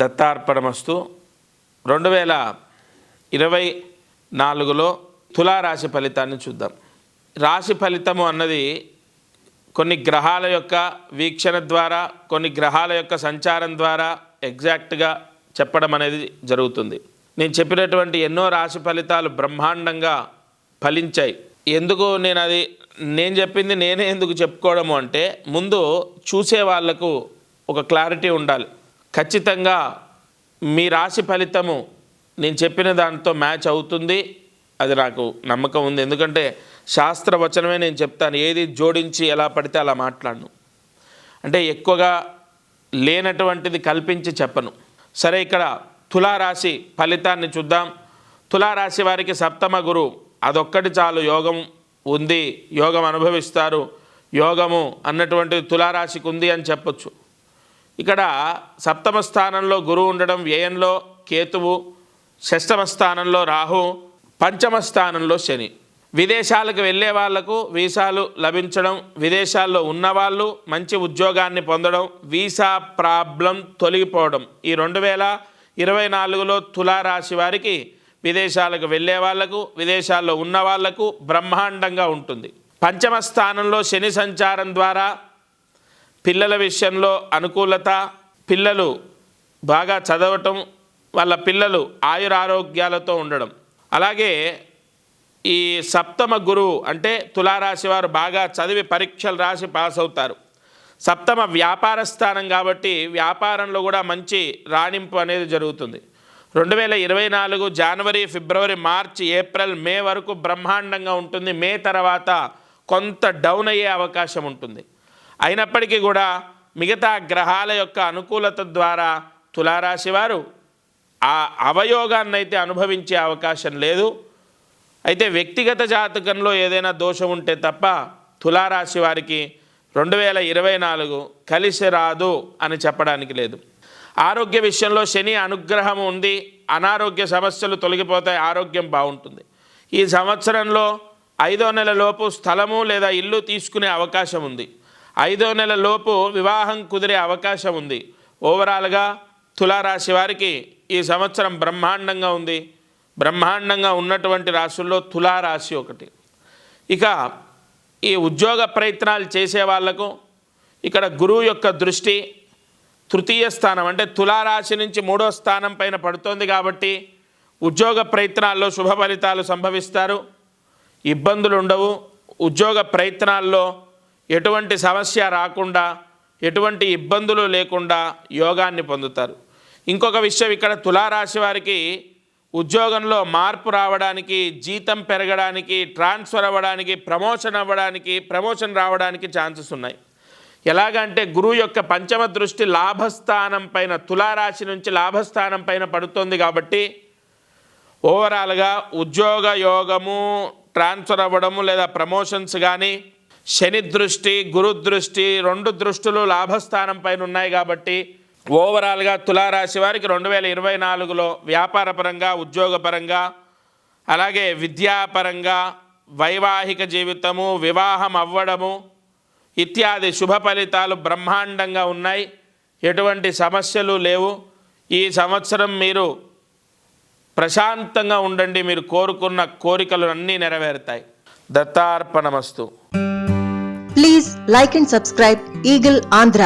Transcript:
దత్తార్పణమస్తు. రెండు వేల ఇరవై నాలుగులో తులారాశి ఫలితాన్ని చూద్దాం. రాశి ఫలితము అన్నది కొన్ని గ్రహాల యొక్క వీక్షణ ద్వారా కొన్ని గ్రహాల యొక్క సంచారం ద్వారా ఎగ్జాక్ట్గా చెప్పడం అనేది జరుగుతుంది. నేను చెప్పినటువంటి ఎన్నో రాశి ఫలితాలు బ్రహ్మాండంగా ఫలించాయి. ఎందుకు నేను అది నేను చెప్పింది నేనే ఎందుకు చెప్పుకోవడము అంటే ముందు చూసే వాళ్ళకు ఒక క్లారిటీ ఉండాలి. ఖచ్చితంగా మీ రాశి ఫలితము నేను చెప్పిన దానితో మ్యాచ్ అవుతుంది. అది నాకు నమ్మకం ఉంది. ఎందుకంటే శాస్త్రవచనమే నేను చెప్తాను. ఏది జోడించి ఎలా పడితే అలా మాట్లాడను. అంటే ఎక్కువగా లేనటువంటిది కల్పించి చెప్పను. సరే ఇక్కడ తులారాశి ఫలితాన్ని చూద్దాం. తులారాశి వారికి సప్తమ గురు అదొక్కటి చాలు యోగం ఉంది. యోగం అనుభవిస్తారు. యోగము అన్నటువంటిది తులారాశికి ఉంది అని చెప్పొచ్చు. ఇక్కడ సప్తమ స్థానంలో గురువు ఉండడం వ్యయంలో కేతువు షష్టమ స్థానంలో రాహు పంచమ స్థానంలో శని. విదేశాలకు వెళ్ళే వాళ్ళకు వీసాలు లభించడం విదేశాల్లో ఉన్నవాళ్ళు మంచి ఉద్యోగాన్ని పొందడం వీసా ప్రాబ్లం తొలగిపోవడం. ఈ రెండు వేల ఇరవై నాలుగులో తులారాశి వారికి విదేశాలకు వెళ్ళే వాళ్ళకు విదేశాల్లో ఉన్న వాళ్ళకు బ్రహ్మాండంగా ఉంటుంది. పంచమ స్థానంలో శని సంచారం ద్వారా పిల్లల విషయంలో అనుకూలత పిల్లలు బాగా చదవటం వాళ్ళ పిల్లలు ఆయురారోగ్యాలతో ఉండడం. అలాగే ఈ సప్తమ గురువు అంటే తులారాశి వారు బాగా చదివి పరీక్షలు రాసి పాస్ అవుతారు సప్తమ వ్యాపార స్థానం కాబట్టి వ్యాపారంలో కూడా మంచి రాణింపు అనేది జరుగుతుంది. రెండు వేల ఇరవై నాలుగు జనవరి ఫిబ్రవరి మార్చి ఏప్రిల్ మే వరకు బ్రహ్మాండంగా ఉంటుంది. మే తర్వాత కొంత డౌన్ అయ్యే అవకాశం ఉంటుంది. అయినప్పటికీ కూడా మిగతా గ్రహాల యొక్క అనుకూలత ద్వారా తులారాశి వారు ఆ అవయోగాన్నైతే అనుభవించే అవకాశం లేదు. అయితే వ్యక్తిగత జాతకంలో ఏదైనా దోషం ఉంటే తప్ప తులారాశి వారికి రెండు వేల ఇరవై నాలుగు కలిసి రాదు అని చెప్పడానికి లేదు. ఆరోగ్య విషయంలో శని అనుగ్రహం ఉంది అనారోగ్య సమస్యలు తొలగిపోతాయి ఆరోగ్యం బాగుంటుంది. ఈ సంవత్సరంలో ఐదో నెల లోపు స్థలము లేదా ఇల్లు తీసుకునే అవకాశం ఉంది. ఐదో నెల లోపు వివాహం కుదిరే అవకాశం ఉంది. ఓవరాల్గా తులారాశి వారికి ఈ సంవత్సరం బ్రహ్మాండంగా ఉంది. బ్రహ్మాండంగా ఉన్నటువంటి రాశుల్లో తులారాశి ఒకటి. ఇక ఈ ఉద్యోగ ప్రయత్నాలు చేసే వాళ్ళకు ఇక్కడ గురువు యొక్క దృష్టి తృతీయ స్థానం అంటే తులారాశి నుంచి మూడో స్థానం పైన పడుతోంది కాబట్టి ఉద్యోగ ప్రయత్నాల్లో శుభ ఫలితాలు సంభవిస్తారు. ఇబ్బందులు ఉండవు. ఉద్యోగ ప్రయత్నాల్లో ఎటువంటి సమస్య రాకుండా ఎటువంటి ఇబ్బందులు లేకుండా యోగాన్ని పొందుతారు. ఇంకొక విషయం ఇక్కడ తులారాశి వారికి ఉద్యోగంలో మార్పు రావడానికి జీతం పెరగడానికి ట్రాన్స్ఫర్ అవ్వడానికి ప్రమోషన్ అవ్వడానికి ప్రమోషన్ రావడానికి ఛాన్సెస్ ఉన్నాయి. ఎలాగంటే గురువు యొక్క పంచమ దృష్టి లాభస్థానం పైన తులారాశి నుంచి లాభస్థానం పైన పడుతుంది కాబట్టి ఓవరాల్గా ఉద్యోగ యోగము ట్రాన్స్ఫర్ అవ్వడము లేదా ప్రమోషన్స్ కానీ శని దృష్టి గురు దృష్టి రెండు దృష్టులు లాభస్థానం పైన ఉన్నాయి కాబట్టి ఓవరాల్గా తులారాశి వారికి రెండు వేల ఇరవై నాలుగులో వ్యాపారపరంగా ఉద్యోగపరంగా అలాగే విద్యాపరంగా వైవాహిక జీవితము వివాహం అవ్వడము ఇత్యాది శుభ ఫలితాలు బ్రహ్మాండంగా ఉన్నాయి. ఎటువంటి సమస్యలు లేవు. ఈ సంవత్సరం మీరు ప్రశాంతంగా ఉండండి. మీరు కోరుకున్న కోరికలు అన్నీ నెరవేరుతాయి. దత్తార్పణమస్తు. Like and subscribe Eagle Andhra